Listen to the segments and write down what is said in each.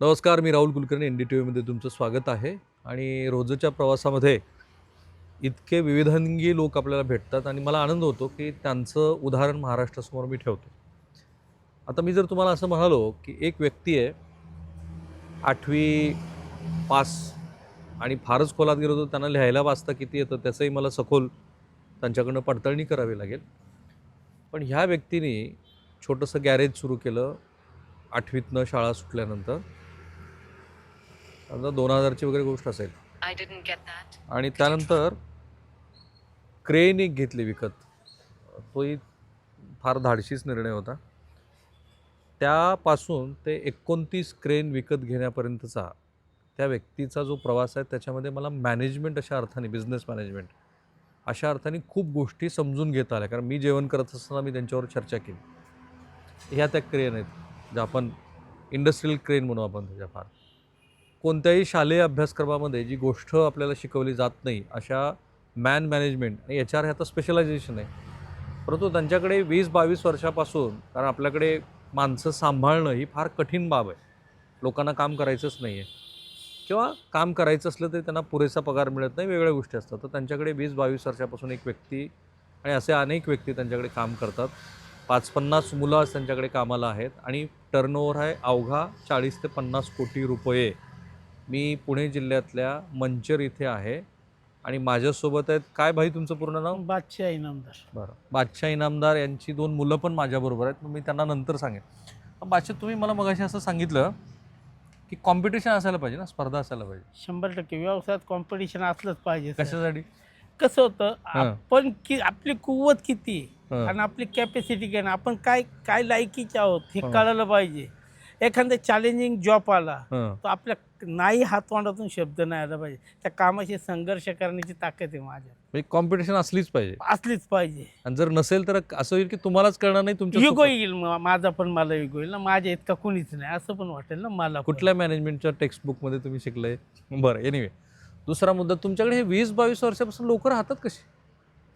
नमस्कार मी Rahul Kulkarni N D T व्हीमध्ये तुमचं स्वागत आहे. आणि रोजच्या प्रवासामध्ये इतके विविधांगी लोक आपल्याला भेटतात आणि मला आनंद होतो की त्यांचं उदाहरण महाराष्ट्रासमोर मी ठेवतो. आता मी जर तुम्हाला असं म्हणालो की एक व्यक्ती आहे आठवी पास आणि फारच खोलात गेलो तर त्यांना लिहायला वाचता किती येतं त्याचंही मला सखोल त्यांच्याकडनं पडताळणी करावी लागेल. पण ह्या व्यक्तीने छोटंसं गॅरेज सुरू केलं आठवीतनं शाळा सुटल्यानंतर. समजा दोन हजारची वगैरे गोष्ट असेल. I didn't get that. आणि त्यानंतर क्रेन एक घेतली विकत. तोही फार धाडशीच निर्णय होता. त्यापासून ते एकोणतीस क्रेन विकत घेण्यापर्यंतचा त्या व्यक्तीचा जो प्रवास आहे त्याच्यामध्ये मला मॅनेजमेंट अशा अर्थाने बिझनेस मॅनेजमेंट अशा अर्थाने खूप गोष्टी समजून घेता आल्या. कारण मी जेवण करत असताना मी त्यांच्यावर चर्चा केली. ह्या त्या क्रेन आहेत ज्या आपण इंडस्ट्रीयल क्रेन म्हणू आपण त्याच्या फार. कोणत्याही शालेय अभ्यासक्रमामध्ये जी गोष्ट आपल्याला शिकवली जात नाही अशा मॅन मॅनेजमेंट आणि एच आर ह्याचं स्पेशलायझेशन आहे. परंतु त्यांच्याकडे वीस बावीस वर्षापासून कारण आपल्याकडे माणसं सांभाळणं ही फार कठीण बाब आहे. लोकांना काम करायचंच नाही आहे किंवा काम करायचं असलं तरी त्यांना पुरेसा पगार मिळत नाही वेगळ्या गोष्टी असतात. तर त्यांच्याकडे वीस बावीस वर्षापासून एक व्यक्ती आणि असे अनेक व्यक्ती त्यांच्याकडे काम करतात. पाच पन्नास मुलं आज त्यांच्याकडे कामाला आहेत आणि टर्नओव्हर आहे अवघा चाळीस ते पन्नास कोटी रुपये. मी पुणे जिल्ह्यातल्या मंचर इथे आहे. आणि माझ्यासोबत आहेत काय भाई तुमचं पूर्ण नाव? बादशाह इनामदार. बरं. बादशाह इनामदार यांची दोन मुलं पण माझ्याबरोबर आहेत. मग मी त्यांना नंतर सांगेन. बादशाह तुम्ही मला मगाशी असं सांगितलं की कॉम्पिटिशन असायला पाहिजे ना स्पर्धा असायला पाहिजे. शंभर टक्के. व्यवसायात कॉम्पिटिशन असलंच पाहिजे. कशासाठी? कसं होतं. आपण की आपली कुवत किती. आणि आपली कॅपॅसिटी काय ना आपण काय काय लायकीचे आहोत हे हं. कळायला पाहिजे. एखादा चॅलेंजिंग जॉब आला हं. तो आपल्या नाही हातोंडातून शब्द नाही आला पाहिजे. त्या कामाशी संघर्ष करण्याची ताकद आहे माझ्या म्हणजे कॉम्पिटिशन असलीच पाहिजे. असलीच पाहिजे. आणि जर नसेल तर असं होईल की तुम्हालाच कळणार नाही तुमच्या युगो येईल म- माझा पण मला युगो येईल ना माझ्या इतका कुणीच नाही असं पण वाटेल ना मला पण. कुठल्या मॅनेजमेंटच्या टेक्स्टबुकमध्ये तुम्ही शिकलंय? बरं एनिवे दुसरा मुद्दा तुमच्याकडे हे वीस बावीस वर्षापासून लोक राहतात कशी?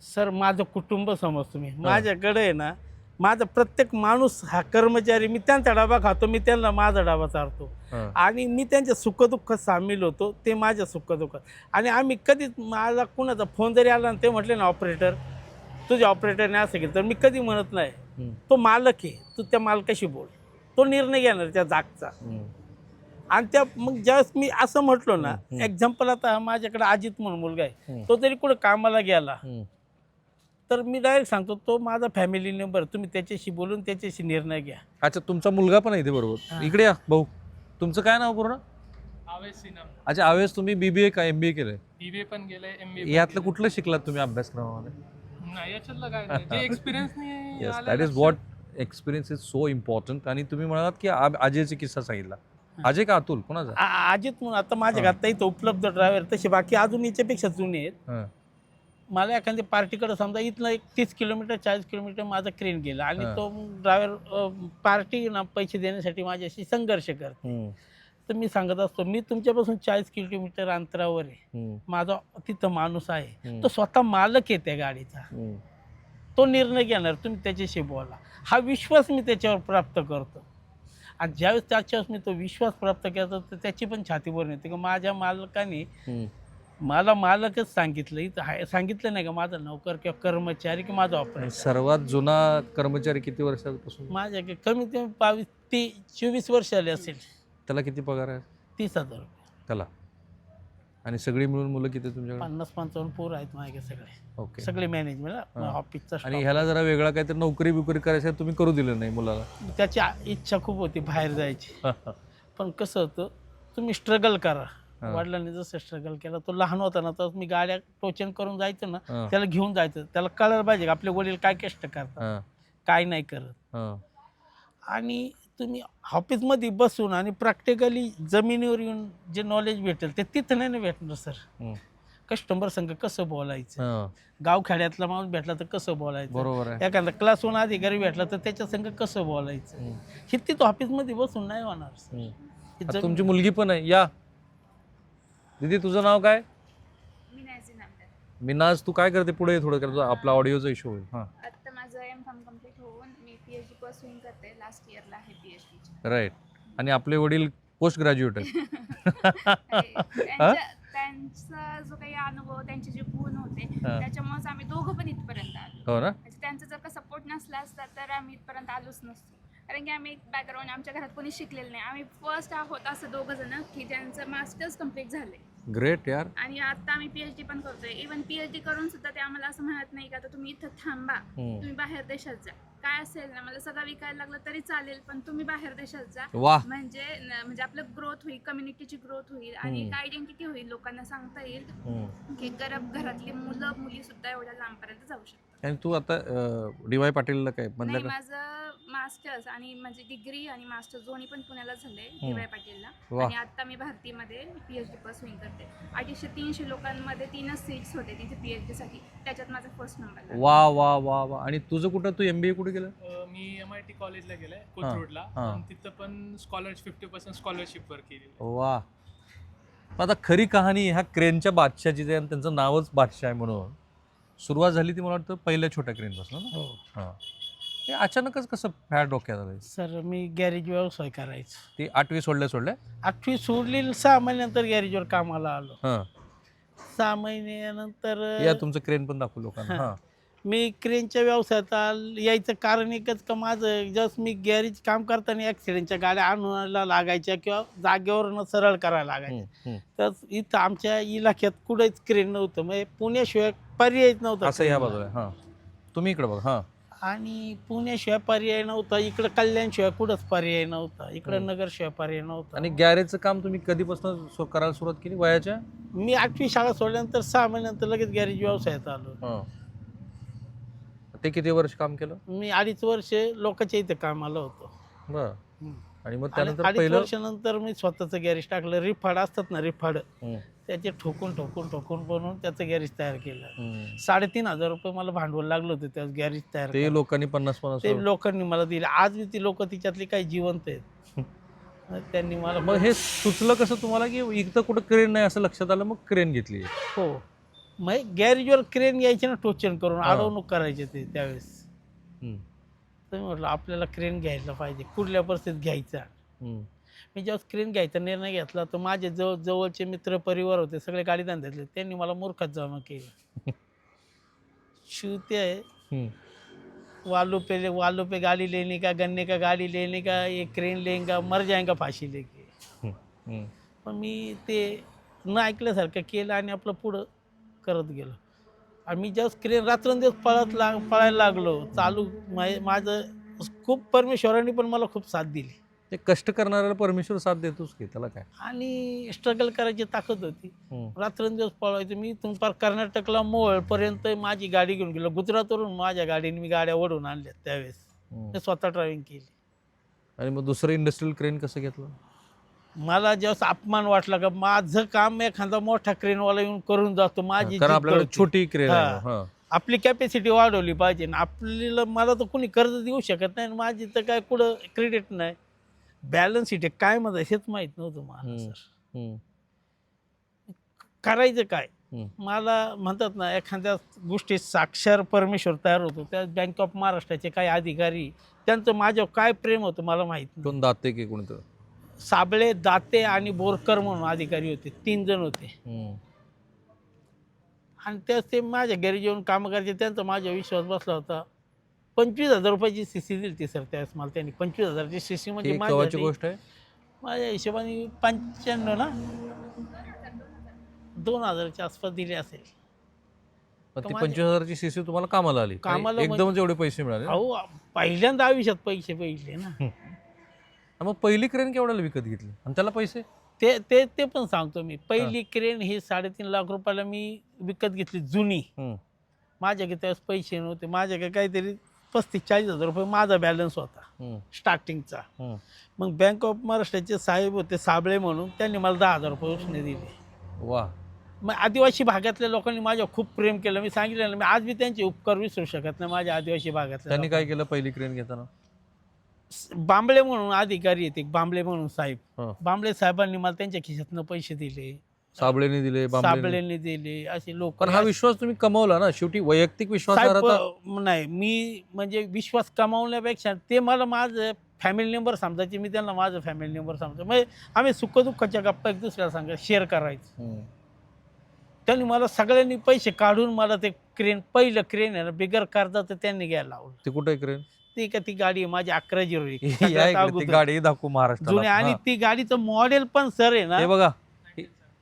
सर माझं कुटुंब समजतो मी. माझ्याकडे आहे ना माझा प्रत्येक माणूस हा कर्मचारी मी त्यांचा डबा खातो मी त्यांना माझा डबा चारतो. आणि मी त्यांच्या सुखदुःखात सामील होतो ते माझ्या सुखदुःखात आणि आम्ही कधीच मला कुणाचा फोन जरी आला ना ते म्हटले ना ऑपरेटर तुझ्या ऑपरेटरने असं केलं तर मी कधी म्हणत नाही. तो मालक आहे तू त्या मालकाशी बोल तो निर्णय घेणार त्या जागचा. आणि त्या मग ज्यावेळेस मी असं म्हटलो ना. एक्झाम्पल आता माझ्याकडे अजित म्हणून मुलगा आहे. तो जरी कुठं कामाला गेला. तर मी डायरेक्ट सांगतो तो माझा फॅमिली मेंबर तुम्ही त्याच्याशी बोलून त्याच्याशी निर्णय घ्या. अच्छा तुमचा मुलगा पण आहे इथे बरोबर. इकडे या भाऊ. तुमचं काय नाव पूर्ण? आवेश सिनम. अच्छा आवेश तुम्ही बीबीए का एम बी ए केलंय? बीबीए पण गेलंय एमबीए यातलं कुठलं शिकलात तुम्ही अभ्यासक्रमामध्ये? नाही याच्यातलं काय नाही. जे एक्सपिरियन्स नाही येस आलं दॅट इज लक्षात. What experience is so important आणि तुम्ही म्हणालात की आ- अजयचा किस्सा सांगितला. अजय का अतुल? कोणाचा? आ- अजित म्हणून आता माझ्या हां. इथं उपलब्ध ड्रायव्हर तसे बाकी अजून याच्यापेक्षा जुने आहेत. हां. मला एखाद्या पार्टीकडे समजा इथनं एक तीस किलोमीटर चाळीस किलोमीटर माझा क्रेन गेला. आणि. तो ड्रायव्हर पार्टी ना पैसे देण्यासाठी माझ्याशी संघर्ष करते. तर मी सांगत असतो मी तुमच्यापासून चाळीस किलोमीटर अंतरावर आहे. माझा तिथं माणूस आहे. तो स्वतः मालक आहे त्या गाडीचा. तो निर्णय घेणार तुम्ही त्याच्याशी बोला. हा विश्वास मी त्याच्यावर प्राप्त करतो. आणि ज्यावेळेस त्याच्यावर मी तो विश्वास प्राप्त केला तर त्याची पण छाती भरून येते. की माझ्या मालकाने. मला मालकच सांगितलं. इथं हाय- सांगितलं नाही का माझा नोकर किंवा कर्मचारी की माझा ऑपरेटर सर्वात जुना कर्मचारी किती वर्षापासून? माझ्या क- कमीत कमी बावीस ती चोवीस वर्ष आले असेल. त्याला किती पगार आहे? तीस हजार रुपये. त्याला? आणि सगळी मिळून मुलं किती तुमच्याकडे? पन्नास पंचावन्न पोरं आहेत माझे सगळे. ओके. सगळे मॅनेजमेंट हां. ऑफिसचा आणि staff. ह्याला जरा वेगळा काहीतरी नोकरी बिकरी करायचं आहे, तुम्ही करू दिलं नाही मुलाला. त्याची आ- इच्छा खूप होती बाहेर जायची. पण कसं होतं तुम्ही स्ट्रगल करा. वडिलांनी जसं स्ट्रगल केलं तो लहान होता ना तर मी गाड्या टोचन करून जायचं ना त्याला घेऊन जायचं. त्याला कळायला पाहिजे आपले वडील काय कष्ट करतात काय नाही करत. आणि तुम्ही ऑफिसमध्ये बसून आणि प्रॅक्टिकली जमिनीवर येऊन जे नॉलेज भेटेल ते तिथं नाही ना भेटणार सर. कस्टमर संघ कसं बोलायचं? गावखेड्यातला माणूस भेटला तर कसं बोलायचं? एखादा क्लास वन अधिकारी भेटला तर त्याच्या संघ कसं बोलायचं? हं, तिथं ऑफिसमध्ये बसून नाही होणार सर तुमची मुलगी पण आहे. या. दीदी तुझं नाव काय? मिनाज तू काय करते पुढे थोडं? कारण आपला ऑडिओचा इश्यू होईल. हां. आत्ता माझं एम फार्म कंप्लीट होऊन मी पी एच डी पर्सूइंग करते. लास्ट इयरला आहे पी एच डीची राईट आणि आपले वडील पोस्ट ग्रॅज्युएट आहे त्यांचा जो काही अनुभव त्यांचे जे गुण होते. त्याच्यामुळेच आम्ही दोघं पण इथपर्यंत आलो. हो ना? म्हणजे त्यांचा जर का सपोर्ट नसला असता तर आम्ही इथपर्यंत आलोच नसतो. कारण की आम्ही एक बॅकग्राऊंड आमच्या घरात कोणी शिकलेलं नाही. आम्ही फर्स्ट आहोत असं दोघं जण की ज्यांचं मास्टर्स कंप्लीट झाले ग्रेट यार. आणि आता आम्ही पीएचडी पण करतोय. इव्हन पीएचडी करून सुद्धा ते आम्हाला असं म्हणत नाही का तुम्ही इथं थांबा. हम्म. तुम्ही बाहेर देशात जा. काय असेल ना मला सगळं विकायला लागलं तरी चालेल पण तुम्ही बाहेर देशात जा. वा म्हणजे न- म्हणजे आपलं ग्रोथ होईल कम्युनिटीची ग्रोथ होईल आणि हम्म. एक आयडेंटिटी होईल लोकांना सांगता येईल. की गरब घरातली मुलं मुली सुद्धा एवढ्या लांबपर्यंत जाऊ शकतात. आणि तू आता डी वाय पाटीलला काय म्हणलं नाही का? माझं मास्टर्स आणि म्हणजे डिग्री आणि मास्टर्स दोन्ही पण पुण्याला झाले डी वाय पाटीलला. वा आणि आता मी भारतीमध्ये पीएचडी पर्स्यूइंग करते. अडीचशे तीनशे लोकांमध्ये तीनच सीट्स होते तिथे पीएचडी साठी. त्याच्यात माझा फर्स्ट नंबर वा वा वा वा. आणि तुझं कुठं? तू एम बी ए कुठे केलं? अं, मी एम आय टी कॉलेजला गेलाय कोथरूडला. हा. पण तिथं पण स्कॉलरशिप फिफ्टी पर्सेंट स्कॉलरशिपवर केलेली. वा. मग आता खरी कहाणी ह्या क्रेनच्या बादशाची जे आहे, त्यांचं नावच बादशाह आहे म्हणून. सुरुवात झाली ती मला वाटतं पहिल्या छोट्या क्रेनपासून ना? हो. हां अचानकच कसं फॅट डोक्यात आलं सर मी गॅरेज व्यवसाय करायचो. ते आठवी सोडल्या सोडल्या? आठवी सोडली सहा महिन्यानंतर गॅरेजवर कामाला आलो. हां. सहा महिन्यानंतर या तुमचं क्रेन पण दाखवू लोकांना. हां. मी क्रेनच्या व्यवसायात आल- यायचं कारण एकच का माझं जस्ट मी गॅरेज काम करताना ॲक्सिडेंटच्या गाड्या आणायला लागायच्या किंवा जागेवरनं सरळ करायला लागायच्या. हम्म, हम्म. तर इथं आमच्या इलाक्यात कुठेच क्रेन नव्हतं. म्हणजे पुण्याशिवाय पर्यायच नव्हता असं क्रेनला. बाजूला हां. तुम्ही इकडे बघा. हां. आणि पुण्याशिवाय पर्याय नव्हता इकडं कल्याणशिवाय कुठंच पर्याय नव्हता इकडं. नगरशिवाय पर्याय नव्हता. आणि गॅरेजचं काम तुम्ही कधीपासून सु- करायला सुरुवात केली वयाच्या? मी आठवी शाळा सोडल्यानंतर सहा महिन्यानंतर लगेच गॅरेज व्यवसायात आलो. ते किती वर्ष काम केलं? मी अडीच वर्ष लोकांच्या इथं कामाला होतो. बरं. हम्म. आणि मग आणि त्यानंतर अडीच पहिलं? वर्षानंतर मी स्वतःचं गॅरेज टाकलं रिफाड असतात ना रिफाड. हम्म, त्याचे ठोकून ठोकून ठोकून बनवून त्याचं गॅरेज तयार केलं. साडेतीन हजार रुपये मला भांडवल लागलं होतं त्या गॅरेज तयार ते. लोकांनी पन्नास पन्नास ते लोकांनी मला दिले. आज ती लोक तिच्यातली काही जिवंत आहेत. त्यांनी मला मग हे सुचलं कसं तुम्हाला की इथं कुठं क्रेन नाही असं लक्षात आलं मग क्रेन घेतली? हो. मग गॅरेजवर क्रेन घ्यायचे ना टोचन करून. अडवणूक करायचे ते त्यावेळेस. तर मी म्हटलं आपल्याला क्रेन घ्यायला पाहिजे. कुठल्या परिस्थितीत घ्यायचा. मी जेव्हा स्क्रीन घ्यायचा निर्णय घेतला तर माझे जवळ जवळचे मित्र परिवार होते सगळे गाडी धंद्यातले त्यांनी मला मूर्खात जमा केलं. शिवते. वालू पे वालू पे गाड़ी लेने का गन्ने का गाड़ी लेने का ये क्रेन लेंगा मर जाएगा फाशी लेके. पण मी ते न ऐकल्यासारखं केलं आणि आपलं पुढं करत गेलो. आणि मी जेव्हा स्क्रीन रात्रंदिवस पळत लाग पळायला लागलो चालू माझं खूप परमेश्वरांनी पण मला खूप साथ दिली. ते कष्ट करणाऱ्याला परमेश्वर साथ देतोच की त्याला काय? आणि स्ट्रगल करायची ताकद होती. रात्रंदिवस पळवायचं मी इथून पार कर्नाटकला मोहोळपर्यंत माझी गाडी घेऊन गेलो. गुजरातवरून माझ्या गाडीने मी गाड्या ओढून आणल्या त्यावेळेस. मी स्वतः ड्रायव्हिंग केली. आणि मग दुसरं इंडस्ट्रियल क्रेन कसं घेतलं? मला जेव्हा अपमान वाटला का माझं काम एखादा मोठा क्रेनवाला येऊन करून जातो माझी कारण आपल्याकडे. छोटी क्रेन आहे. आपली कॅपॅसिटी वाढवली पाहिजे. ना आपल्याला मला तर कोणी कर्ज देऊ शकत नाही आणि माझी तर काय कुठं क्रेडिट नाही. बॅलन्स शीट आहे. काय माझं हेच माहीत नव्हतं मला. सर. करायचं काय. मला म्हणतात ना एखाद्या गोष्टीत साक्षर परमेश्वर तयार होतो. त्या बँक ऑफ महाराष्ट्राचे काही अधिकारी त्यांचं माझ्यावर काय प्रेम होतं मला माहीत नाही. कोण दाते की कोणतं? साबळे दाते आणि बोरकर म्हणून अधिकारी होते. तीन जण होते. आणि त्याच ते माझ्या घरी जेवून कामं करायचे. त्यांचा माझा विश्वास बसला होता. पंचवीस हजार रुपयाची सी सी दिली ती सर त्यावेळेस मला त्यांनी. पंचवीस हजारची सी सी म्हणजे ही कवाची माझ्या गोष्ट आहे? माझ्या हिशोबाने पंच्याण्णव ना? दोन हजारच्या आसपास दिली असेल. ती पंचवीस हजारची सीसी तुम्हाला कामाला आली. कामाला आणि म्हणजे- एकदमच एवढे पैसे मिळाले अहो पहिल्यांदा आयुष्यात पैसे पहिले ना. मग पहिली क्रेन केवढ्याला विकत घेतली? आणि त्याला पैसे? ते ते ते पण सांगतो मी. पहिली क्रेन ही साडेतीन लाख रुपयाला मी विकत घेतली जुनी. हम्म. माझ्याकडे त्यावेळेस पैसे नव्हते. माझ्याकडे काहीतरी पस्तीस चाळीस हजार रुपये माझा बॅलन्स होता. स्टार्टिंगचा. मग बँक ऑफ महाराष्ट्राचे साहेब होते साबळे म्हणून त्यांनी मला दहा हजार रुपये उसने दिले वा मग आदिवासी भागातल्या लोकांनी माझ्यावर खूप प्रेम केलं मी सांगितलं ना मी आज मी त्यांचे उपकार विसरू शकत नाही माझ्या आदिवासी भागातल्या त्यांनी काय केलं पहिली क्रेन घेताना लोकांना. बांबळे म्हणून अधिकारी येते बांबळे म्हणून साहेब हा. बांबळे साहेबांनी मला त्यांच्या खिशातनं पैसे दिले साबळेने दिले साबळेंनी दिले असे लोक पण हा विश्वास तुम्ही कमवला ना शेवटी वैयक्तिक विश्वास साहेब आता अ, नाही मी म्हणजे विश्वास कमावण्यापेक्षा ते मला माझं फॅमिली मेंबर समजायचे मी त्यांना माझं फॅमिली मेंबर समजायचं म्हणजे आम्ही सुखदुःखाच्या गप्पा एक दुसऱ्याला सांगा शेअर करायचं हम्म. त्यांनी मला सगळ्यांनी पैसे काढून मला ते क्रेन पहिलं क्रेन आहे ना बिगर कर्जाचं त्यांनी घ्यायला लावलं ते कुठे क्रेन ती का ती गाडी आहे माझी अकरा झिरो एक. या सगळ्यात इकडे ती अगोदर. गाडी दाखवू जुने महाराष्ट्राला आणि हा. ती गाडीचं मॉडेल पण सर आहे ना हे बघा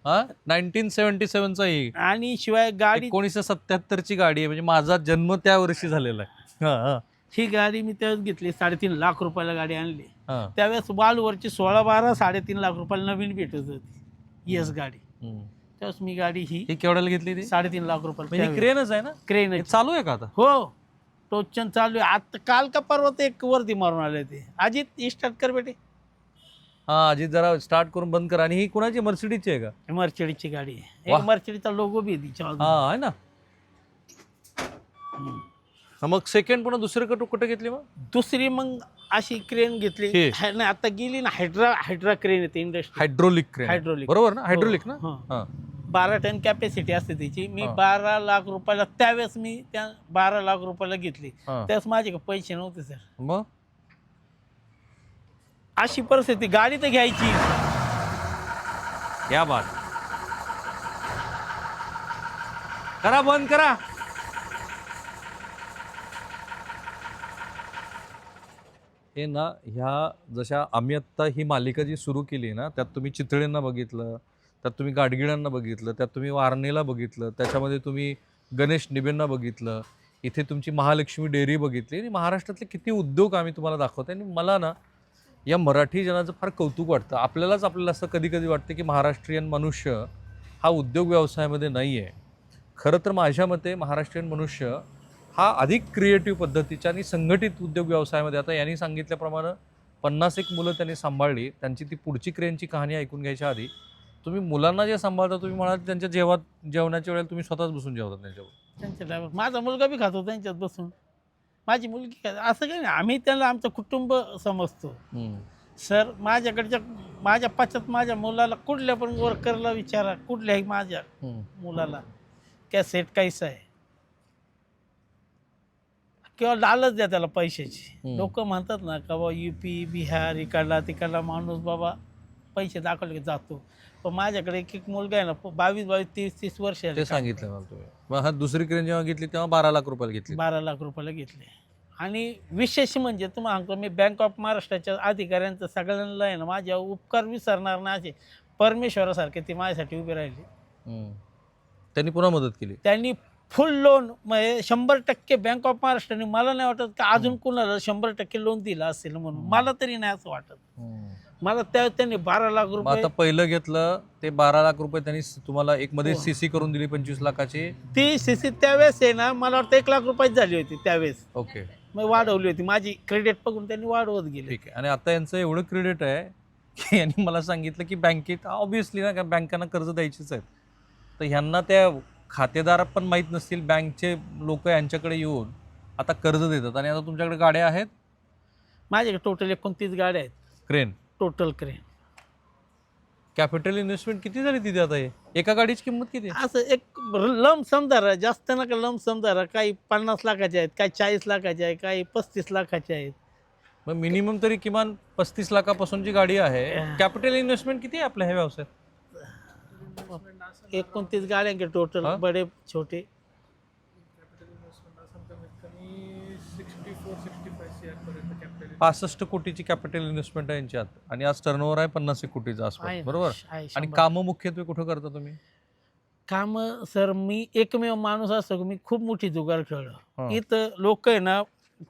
हा? नाईन्टीन सेव्हन्टी सेव्हनचा ही. आणि शिवाय गाडी एकोणीसशे सत्याहत्तर ची गाडी आहे म्हणजे माझा जन्म त्या वर्षी झालेला आहे. हा, हा, ही गाडी मी त्यावेळेस घेतली साडेतीन लाख रुपयाला गाडी आणली. हा. त्यावेळेस वालवरची सोळा बारा साडेतीन लाख रुपयाला नवीन भेटत होती येस गाडी. हम्म. त्यावेळेस मी गाडी ही ही केवढ्याला घेतली ती? साडेतीन लाख म्हणजे रुपयाला क्रेनच आहे ना? क्रेन हे चालू आहे का आता? हो. टोचन चालू आहे. आता काल का परवा ते एक वरती मारून आले ते अजित स्टार्ट कर बेटे. हा अजित जरा स्टार्ट करून बंद कर. आणि ही कुणाची? मर्सिडीजची आहे का? मर्चडीची गाडी आहे. वाह. एक मर्चडीचा लोगो बी आहे तिच्या. हा आहे ना. हम्म. हा, मग सेकंड पुन्हा दुसरी कुठं कुठे घेतली मग? दुसरी मग अशी क्रेन घेतली. हे. है ना आता गेली ना हायड्रा हायड्रा क्रेन येते इंडस्ट्री हायड्रोलिक क्रेन हायड्रोलिक बरोबर ना? हायड्रोलिक ना? हो. हा. बारा टन कॅपॅसिटी असते त्याची मी हा. बारा लाख रुपयाला त्यावेळेस मी त्या बारा लाख रुपयाला घेतली. हा. त्यावेळेस माझे काही पैसे नव्हते सर मग? अशी परिस्थिती गाडी तर घ्यायची. या बात करा बंद करा. हे ना ह्या जशा आम्ही आत्ता ही मालिका जी सुरू केली ना त्यात तुम्ही चितळेंना बघितलं त्यात तुम्ही गाडगिळांना बघितलं त्यात तुम्ही वारणेला बघितलं त्याच्यामध्ये तुम्ही गणेश निबेंना बघितलं इथे तुमची महालक्ष्मी डेअरी बघितली आणि महाराष्ट्रातले किती उद्योग आम्ही तुम्हाला दाखवतो आणि मला ना या मराठी जनाचं फार कौतुक वाटतं. आपल्यालाच आपल्याला असं कधी कधी वाटतं की महाराष्ट्रीयन मनुष्य हा उद्योग व्यवसायामध्ये नाही आहे खरं तर माझ्या मते महाराष्ट्रीयन मनुष्य हा अधिक क्रिएटिव्ह पद्धतीच्या आणि संघटित उद्योग व्यवसायामध्ये आता यांनी सांगितल्याप्रमाणे पन्नास एक मुलं त्यांनी सांभाळली त्यांची ती पुढची क्रेनची कहाणी ऐकून घ्यायच्या आधी तुम्ही मुलांना जे सांभाळता तुम्ही म्हणाल त्यांच्या जेवात जेवणाच्या वेळेला तुम्ही स्वतःच बसून जेवता त्यांच्यावर त्यांच्या माझा मुलगा बी खातो त्यांच्यात बसून. माझी मुलगी खाते असं काही नाही. आम्ही त्यांना आमचं कुटुंब समजतो. सर माझ्याकडच्या माझ्या पाच्यात माझ्या मुलाला कुठल्या पण वर्करला विचारा कुठल्याही माझ्या मुलाला. क्या सेट कैसा आहे. किंवा लालच द्या त्याला पैशाची. लोक म्हणतात ना का बाबा यू पी बिहार इकडला तिकडला माणूस बाबा पैसे दाखवले की जातो. पण माझ्याकडे एक एक मुलगा आहे ना बावीस बावीस तीस तीस वर्ष ते सांगितलं मला तुम्ही. मग हा दुसरी क्रेन जेव्हा घेतली तेव्हा बारा लाख रुपयाला घेतली. बारा लाख रुपयाला घेतले. आणि विशेष म्हणजे तुम्हाला सांगतो मी बँक ऑफ महाराष्ट्राच्या अधिकाऱ्यांचं सगळ्यांना आहे ना माझ्या उपकार विसरणार नाही असे परमेश्वरासारखे ते माझ्यासाठी उभे राहिले. त्यांनी पुन्हा मदत केली. त्यांनी फुल लोन म्हणजे शंभर टक्के बँक ऑफ महाराष्ट्राने मला नाही वाटत का अजून कुणाला शंभर टक्के लोन दिलं असेल म्हणून. मला तरी नाही असं वाटत. मला त्या त्यांनी बारा लाख मग रुपये आता पहिलं घेतलं ते बारा लाख रुपये त्यांनी स- तुम्हाला एक मध्ये हो. सीसी करून दिली पंचवीस लाखाची. ती सीसी त्यावेळेस आहे ना मला वाटतं एक लाख रुपयाची झाली होती त्यावेळेस. ओके. मग वाढवली होती. माझी क्रेडिट बघून त्यांनी वाढवत गेले. ठीक आहे. आणि आता यांचं एवढं क्रेडिट आहे की यांनी मला सांगितलं की बँकेत ऑब्विसली ना का बँकांना कर्ज द्यायचीच आहेत. तर ह्यांना त्या खातेदार पण माहीत नसतील बँकचे लोक यांच्याकडे येऊन आता कर्ज देतात. आणि आता तुमच्याकडे गाड्या आहेत? माझ्याकडे टोटल एकोणतीस गाड्या आहेत. Crane total crane. Capital investment किती झाली तिथे आता हे? एका गाडीची किंमत किती आहे? असं एक लम समजा जास्त नका लम समजा काही पन्नास लाखाचे आहेत काही चाळीस लाखाचे आहे काही पस्तीस लाखाचे आहेत. मग मिनिमम तरी किमान पस्तीस लाखापासूनची गाडी आहे कॅपिटल इन्व्हेस्टमेंट किती आहे आपल्या ह्या व्यवसायात? एकोणतीस गाड्यांचे टोटल हा? बडे छोटे कॅपिटल इन्व्हेस्टमेंट असं कमीत कमी sixty four sixty five C आरपर्यंत capital पासष्ट कोटीची कॅपिटल इन्व्हेस्टमेंट आहे यांच्यात. आणि आज टर्नओव्हर आहे पन्नास एक कोटीचा आसपास. ना, बरोबर? आणि. कामं मुख्यत्वे कुठं करता तुम्ही? काम सर मी एकमेव माणूस असतो की मी खूप मोठी जुगार. खेळलो. इथं लोक आहे ना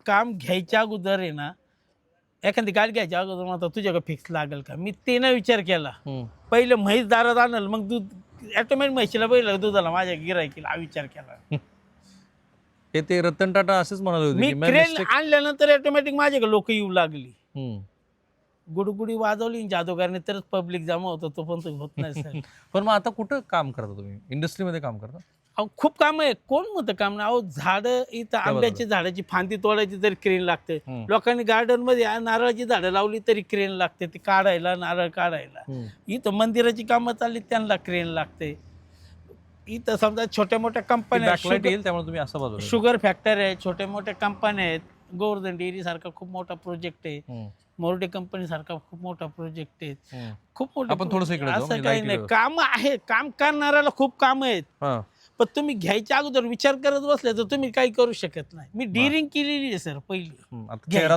काम घ्यायच्या अगोदर आहे ना एखादी गाडी घ्यायच्या अगोदर म्हणतात तुझ्याकडे फिक्स लागेल का? मी ते नाही विचार केला. पहिले म्हैस दारात आणलं मग दूध ॲटोमॅटिक म्हैशीला बैल दुधाला माझ्या गिरायकीला हा विचार केला. हे ते रतन टाटा असेच म्हणाले होते मी की क्रेन mistake- आणल्यानंतर ऑटोमॅटिक माझ्याकडे लोक येऊ लागली. हम्म. गुडगुडी वाजवली जादूगारने तरच पब्लिक जमा होतं तो पण तो होत नाही सर. पण मग आता कुठं काम करता तुम्ही? इंडस्ट्रीमध्ये काम करता? अहो खूप काम आहे. कोण म्हणतं काम नाही? अहो झाडं इथं आंब्याची झाडाची फांदी तोडायची तरी क्रेन लागते. हम्म. लोकांनी गार्डनमध्ये आ- नारळाची झाडं लावली तरी क्रेन लागते. ती काढायला नारळ काढायला. इथं मंदिराची कामं चालली त्यांना क्रेन लागते. इथं समजा छोट्या मोठ्या कंपन्या आहेत, बॅकलाईट शुगर- येईल त्यामुळे तुम्ही असं शुगर फॅक्टरी आहे छोट्या मोठ्या कंपन्या आहेत. गोवर्धन डेअरी सारखा खूप मोठा प्रोजेक्ट आहे. मोर्डे कंपनी सारखा खूप मोठा प्रोजेक्ट आहे. खूप मोठे आपण थोडंसं असं काही नाही. काम आहे काम करणाऱ्याला खूप काम आहेत. पण तुम्ही घ्यायच्या अगोदर विचार करत बसले तर तुम्ही काही करू शकत नाही. मी डिरिंग केलेली आहे सर पहिली.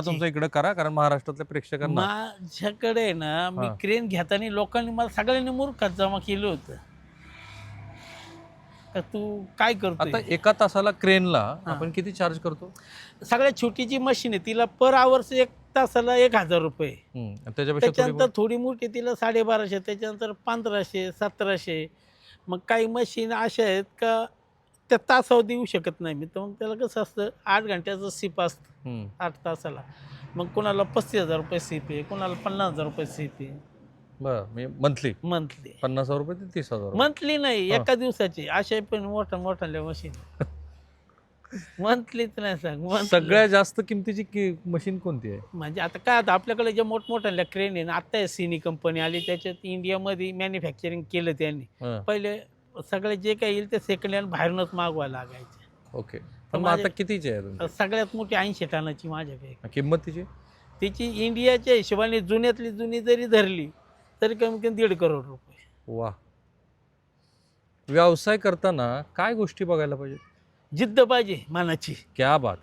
तुमचा इकडे करा कारण महाराष्ट्रातल्या प्रेक्षकांना. माझ्याकडे ना मी. क्रेन घेताना लोकांनी मला सगळ्यांनी मूर्खात जमा केलं होतं. का तू काय आता करतो एका तासाला क्रेनला. आपण किती चार्ज करतो? सगळ्यात छोटीची मशीन आहे तिला पर आवर्स एक तासाला एक हजार रुपये. हम्म. आणि त्याच्यापेक्षा थोडी त्याच्यानंतर थोडी मोठी तिला साडेबाराशे त्याच्यानंतर पंधराशे सतराशे. मग काही मशीन अशा आहेत का त्या तासावर देऊ शकत नाही मी. तर मग त्याला कसं असतं आठ घंट्याचं सिप असतं. हम्म. आठ तासाला. मग कोणाला पस्तीस हजार रुपये सीप आहे कोणाला पन्नास हजार रुपये सीप आहे. बरं मंथली मंथली पन्नास हजार रुपये ते तीस हजार रुपये. मंथली नाही हा. एका दिवसाची. अशा पण मोठ्या मोठ्या मशीन मंथलीच नाही सांग monthly. सगळ्यात जास्त किमतीची मशीन कोणती आहे? म्हणजे आता काय आता आपल्याकडे ज्या मोठमोठ्या क्रेन आहे ना आता सिनी कंपनी आली त्याच्यात इंडियामध्ये मॅन्युफॅक्चरिंग केलं त्यांनी. हा. पहिले सगळे जे काही येईल ते सेकंड हँड बाहेरूनच मागवायला लागायचे. ओके पण मग आता कितीची आहे तुमची? सगळ्यात मोठी ऐंशी टनाची माझ्याकडे. किंमत तिची? तिची इंडियाच्या हिशोबाने जुन्यातली जुनी जरी धरली तरी कमी कमी दीड करोड रुपये. वा. व्यवसाय करताना काय गोष्टी बघायला पाहिजे जिद्द पाहिजे मनाची. क्या बात.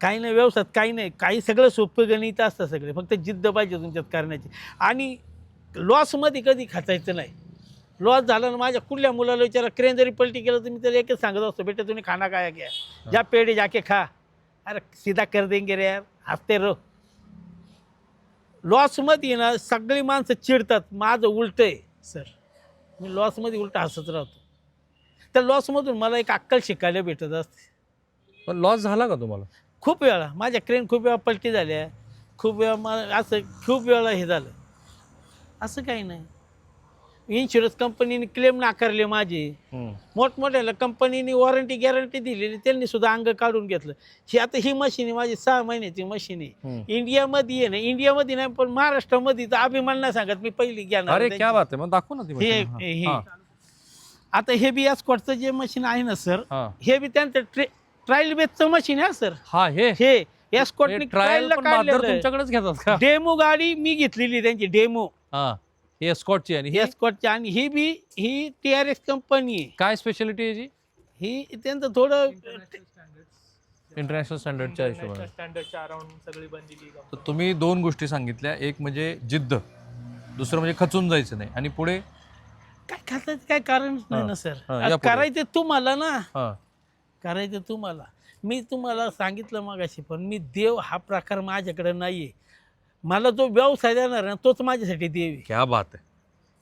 काही नाही व्यवसायात काही नाही काही सगळं सोपं गणित असतं सगळे. फक्त जिद्द पाहिजे तुमच्यात करण्याची. आणि लॉसमध्ये कधी खाचायचं नाही. लॉस झाला ना माझ्या कुठल्या मुलाला विचारा क्रेन जरी पलटी केलं तर मी त्याला एकच सांगत असतो बेटा तुम्ही खाना काय घ्या? ज्या पेढे जाके खा. अरे सीधा कर देंगे रे यार. हसते रो लॉसमध्ये ना सगळी माणसं चिडतात माझं उलटं आहे सर. मी लॉसमध्ये उलटं हसत राहतो. त्या लॉसमधून मला एक अक्कल शिकायला भेटत असते. पण लॉस झाला का तुम्हाला? खूप वेळा माझ्या क्रेन खूप वेळा पलटी झाल्या. खूप वेळा मला असं खूप वेळा हे झालं. असं काही नाही. इन्शुरन्स कंपनीने क्लेम नाकारले माझे हम्म. मोठमोठ्या कंपनीने वॉरंटी गॅरंटी दिलेली त्यांनी सुद्धा अंग काढून घेतलं ही आता ही मशीन आहे माझी सहा महिन्याची मशीन आहे. इंडियामध्ये आहे ना इंडियामध्ये नाही पण महाराष्ट्रामध्ये तर अभिमान नाही सांगत मी पहिली घेणार अरे त्यांची. क्या बात आहे मग दाखव ना ती हे. हे हा. आता हे बी स्कॉटचं जे मशीन आहे ना सर हा हे बी त्यांचं ट्रे ट्रायल बेसचं मशीन आहे सर हा हे हे ट्रायल काढलेलं. तुमच्याकडेच घेतात का डेमो गाडी मी घेतलेली त्यांची डेमो हा हे स्कॉटची आणि ही एस्कॉटची आणि ही बी ही टी आर एस कंपनी आहे. काय स्पेशालिटी आहे जी? ही त्यांचं थोडं इंटरनॅशनल स्टँडर्डच्या हिशोबाने. स्टँडर्डच्या अराउंड सगळी बनलेली तर तुम्ही दोन गोष्टी सांगितल्या. एक म्हणजे जिद्द. दुसरं म्हणजे खचून जायचं नाही. आणि पुढे काय खातायचं काय कारणच नाही. ना सर. हा. करायचं तुम्हाला ना. हा. करायचं तुम्हाला. मी तुम्हाला सांगितलं मागाशी पण मी देव हा प्रकार माझ्याकडे नाहीये. मला जो व्यवसाय देणार ना तोच माझ्यासाठी देव क्या बात आहे.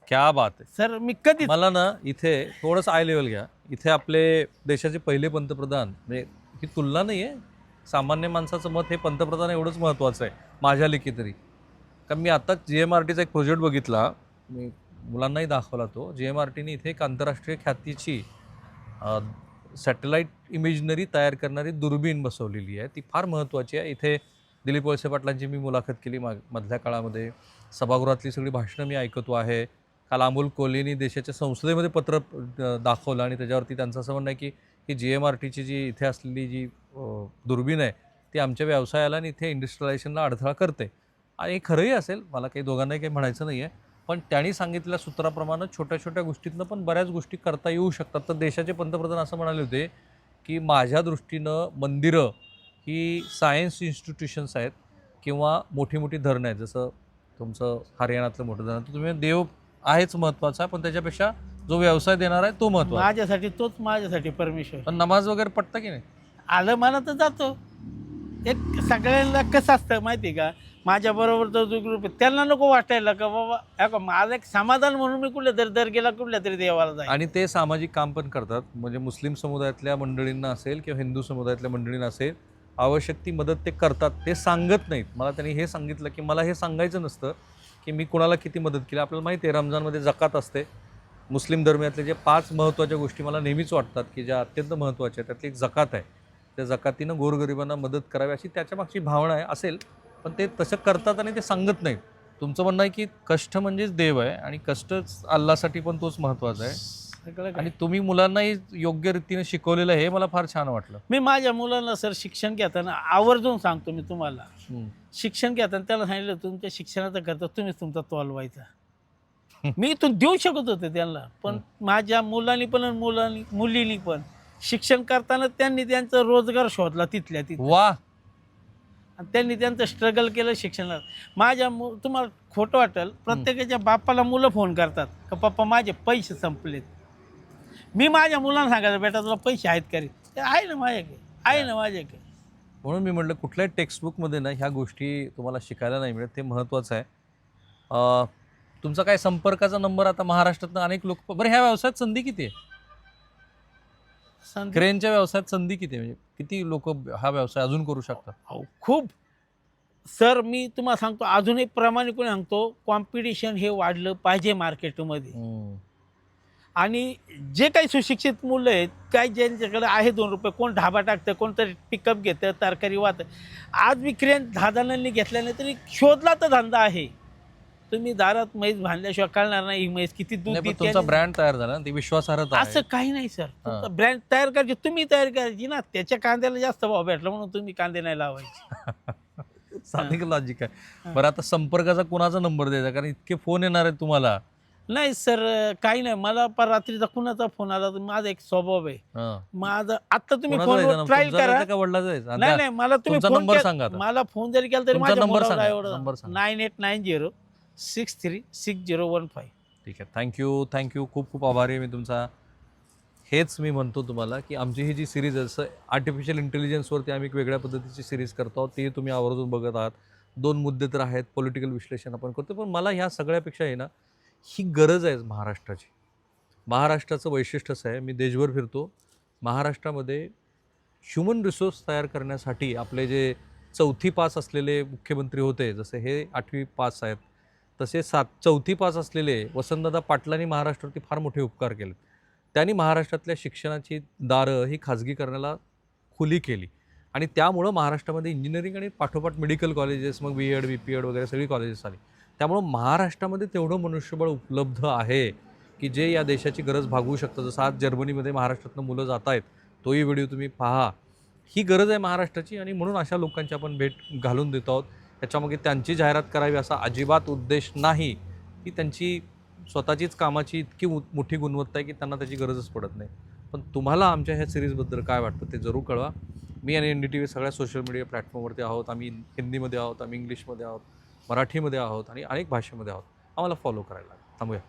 क्या बात आहे. सर मी कधीच मला ना इथे थोडंसं आय लेवल घ्या. इथे आपले देशाचे पहिले पंतप्रधान म्हणजे ही तुलना नाही आहे सामान्य माणसाचं मत हे पंतप्रधान एवढंच महत्त्वाचं आहे माझ्या लेखी तरी. कारण मी आत्ताच जी एम आर टीचा एक प्रोजेक्ट बघितला. मी मुलांनाही दाखवला तो. जी एम आर टीने इथे एक आंतरराष्ट्रीय ख्यातीची सॅटेलाईट इमेजनरी तयार करणारी दुर्बीण बसवलेली आहे. ती फार महत्त्वाची आहे. इथे दिलीप वळसे पाटलांची मी मुलाखत केली माग मधल्या काळामध्ये. सभागृहातली सगळी भाषणं मी ऐकतो आहे. काल अमोल कोहलीनी देशाच्या संसदेमध्ये पत्र दाखवलं आणि त्याच्यावरती त्यांचं असं म्हणणं आहे की ही जी एम आर टीची जी इथे असलेली जी दुर्बीण आहे ती आमच्या व्यवसायाला आणि इथे इंडस्ट्रियलायझेशनला अडथळा करते. आणि हे खरंही असेल मला काही दोघांनाही काही म्हणायचं नाही आहे पण त्यांनी सांगितलेल्या सूत्राप्रमाणे छोट्या छोट्या गोष्टीतनं पण बऱ्याच गोष्टी करता येऊ शकतात. तर देशाचे पंतप्रधान असं म्हणाले होते की माझ्या दृष्टीनं मंदिरं ही सायन्स इन्स्टिट्यूशन्स आहेत किंवा मोठी मोठी धरणं आहेत. जसं तुमचं हरियाणातलं मोठं धरण तर तुम्ही देव आहेच महत्त्वाचा पण त्याच्यापेक्षा जो व्यवसाय देणार आहे तो महत्त्वाचा माझ्यासाठी तोच माझ्यासाठी परमेश्वर. पण नमाज वगैरे पटतं की नाही? आलं मला तर जातो. एक सगळ्यांना कसं असतं माहिती आहे का? माझ्या बरोबरचा जो ग्रुप आहे त्यांना नको वाटायला का बाबा हा का माझं एक समाधान म्हणून मी कुठल्या तरी दर्गेला कुठल्या तरी देवाला जाईल आणि ते सामाजिक काम पण करतात. म्हणजे मुस्लिम समुदायातल्या मंडळींना असेल किंवा हिंदू समुदायातल्या मंडळींना असेल आवश्यक ती मदत ते करतात ते सांगत नाहीत. मला त्यांनी हे सांगितलं की मला हे सांगायचं नसतं की मी कुणाला किती मदत केली. आपल्याला माहिती आहे रमजानमध्ये जकात असते. मुस्लिम धर्मियातले जे पाच महत्त्वाच्या गोष्टी मला नेहमीच वाटतात की ज्या अत्यंत महत्त्वाच्या आहेत त्यातली एक जकात आहे. त्या जकातीनं गोरगरिबांना मदत करावी अशी त्याच्यामागची भावना आहे असेल पण ते तसं करतात आणि ते सांगत नाहीत. तुमचं म्हणणं आहे की कष्ट म्हणजेच देव आहे आणि कष्टच अल्लासाठी पण तोच महत्त्वाचा आहे. सगळं. आणि तुम्ही मुलांनाही योग्य रीतीने शिकवलेलं हे मला फार छान वाटलं. मी माझ्या मुलांना सर शिक्षण घेताना आवर्जून सांगतो मी तुम्हाला. शिक्षण घेताना त्याला सांगितलं तुमच्या शिक्षणाचा खर्च तुम्हीच तुमचा तोल व्हायचा मी इथून देऊ शकत होते त्यांना पण माझ्या मुलांनी पण मुलांनी मुलींनी पण शिक्षण करताना त्यांनी त्यांचा रोजगार शोधला तिथल्या तिथे. वा. आणि त्यांनी त्यांचं स्ट्रगल केलं शिक्षणात माझ्या मु तुम्हाला खोटं वाटेल प्रत्येकाच्या बापाला मुलं फोन करतात का पप्पा माझे पैसे संपलेत. मी माझ्या मुलांना सांगायचं बेटा तुला पैसे आहेत का रे? ते आहे ना माझ्याकडे आहे ना माझ्याकडे. म्हणून मी म्हटलं कुठल्याही टेक्स्टबुकमध्ये ना ह्या गोष्टी तुम्हाला शिकायला नाही मिळत ते महत्त्वाचं आहे. अं, तुमचा काय संपर्काचा नंबर आता महाराष्ट्रातनं अनेक लोक बरं ह्या व्यवसायात संधी किती आहे? संधी- क्रेनच्या व्यवसायात संधी किती आहे? म्हणजे किती लोक हा व्यवसाय अजून करू शकतात? अहो, खूप. सर मी तुम्हाला सांगतो अजूनही प्रामाणिकपणे सांगतो कॉम्पिटिशन हे वाढलं पाहिजे मार्केटमध्ये हम्म. आणि जे काही सुशिक्षित मुलं आहेत काही ज्यांच्याकडे आहे दोन रुपये कोण ढाबा टाकतं कोणतरी पिकअप घेतं तरकारी वाहतं. आज मी क्रेन दहा जणांनी घेतल्या नाही तरी शोधला तर धंदा आहे. तुम्ही दारात म्हैस बांधल्याशिवाय कळणार नाही ही म्हैस किती दूध नाही, पण देते तुमचा आणि- ब्रँड तयार झाला ना ती विश्वासार्हता असं. काही नाही सर. तुमचा. ब्रँड तयार करायची तुम्ही तयार करायची ना त्याच्या कांद्याला जास्त भाव भेटला म्हणून तुम्ही कांदे नाही लावायचे. साधिक लॉजिक आहे. बरं आता संपर्काचा कोणाचा नंबर द्यायचा? कारण इतके फोन येणार आहेत तुम्हाला. नाही सर काही नाही मला पर रात्रीचा कुणाचा फोन आला तर माझा एक स्वभाव आहे. माझा आता तुम्ही नंबर? ट्रायल करा? नाही. नाही मला तुम्ही फोन. मला फोन जरी केला तरी माझ्या number. Nine eight nine zero six three six zero one five ठीक आहे थँक्यू थँक्यू खूप खूप आभारी आहे मी तुमचा हेच मी म्हणतो तुम्हाला की आमची ही जी सिरीज आहे जसं आर्टिफिशियल इंटेलिजन्सवरती आम्ही एक वेगळ्या पद्धतीची सिरीज करतो आहोत ती तुम्ही आवर्जून बघत आहात दोन मुद्दे तर आहेत पॉलिटिकल विश्लेषण आपण करतो पण मला ह्या सगळ्यापेक्षा आहे ना ही गरज आहे महाराष्ट्राची. महाराष्ट्राचं वैशिष्ट्य असं आहे मी देशभर फिरतो. महाराष्ट्रामध्ये ह्युमन रिसोर्स तयार करण्यासाठी आपले जे चौथी पास असलेले मुख्यमंत्री होते जसे हे आठवी पास आहेत तसे सात चौथी पास असलेले वसंतदादा पाटलांनी महाराष्ट्रावरती फार मोठे उपकार केले त्यांनी महाराष्ट्रातल्या शिक्षणाची दारं ही खाजगी करण्याला खुली केली. आणि त्यामुळं महाराष्ट्रामध्ये इंजिनिअरिंग आणि पाठोपाठ मेडिकल कॉलेजेस मग B Ed B P Ed वगैरे सगळी कॉलेजेस आली. त्यामुळं महाराष्ट्रामध्ये तेवढं मनुष्यबळ उपलब्ध आहे की जे या देशाची गरज भागवू शकतं. जसं आज जर्मनीमध्ये महाराष्ट्रातनं मुलं जात आहेत तोही व्हिडिओ तुम्ही पहा. ही गरज आहे महाराष्ट्राची आणि म्हणून अशा लोकांची आपण भेट घालून देतो आहोत. त्याच्यामागे त्यांची जाहिरात करावी असा अजिबात उद्देश नाही. की त्यांची स्वतःचीच कामाची इतकी मोठी गुणवत्ता आहे की त्यांना त्याची गरजच पडत नाही. पण तुम्हाला आमच्या ह्या सिरीजबद्दल काय वाटतं ते जरूर कळवा. मी आणि एन डी टी व्ही सगळ्या सोशल मीडिया प्लॅटफॉर्मवरती आहोत. आम्ही हिंदीमध्ये आहोत आम्ही इंग्लिशमध्ये आहोत. मराठीमध्ये आहोत आणि अनेक भाषेमध्ये आहोत आम्हाला फॉलो करायला लागेल. थांबूया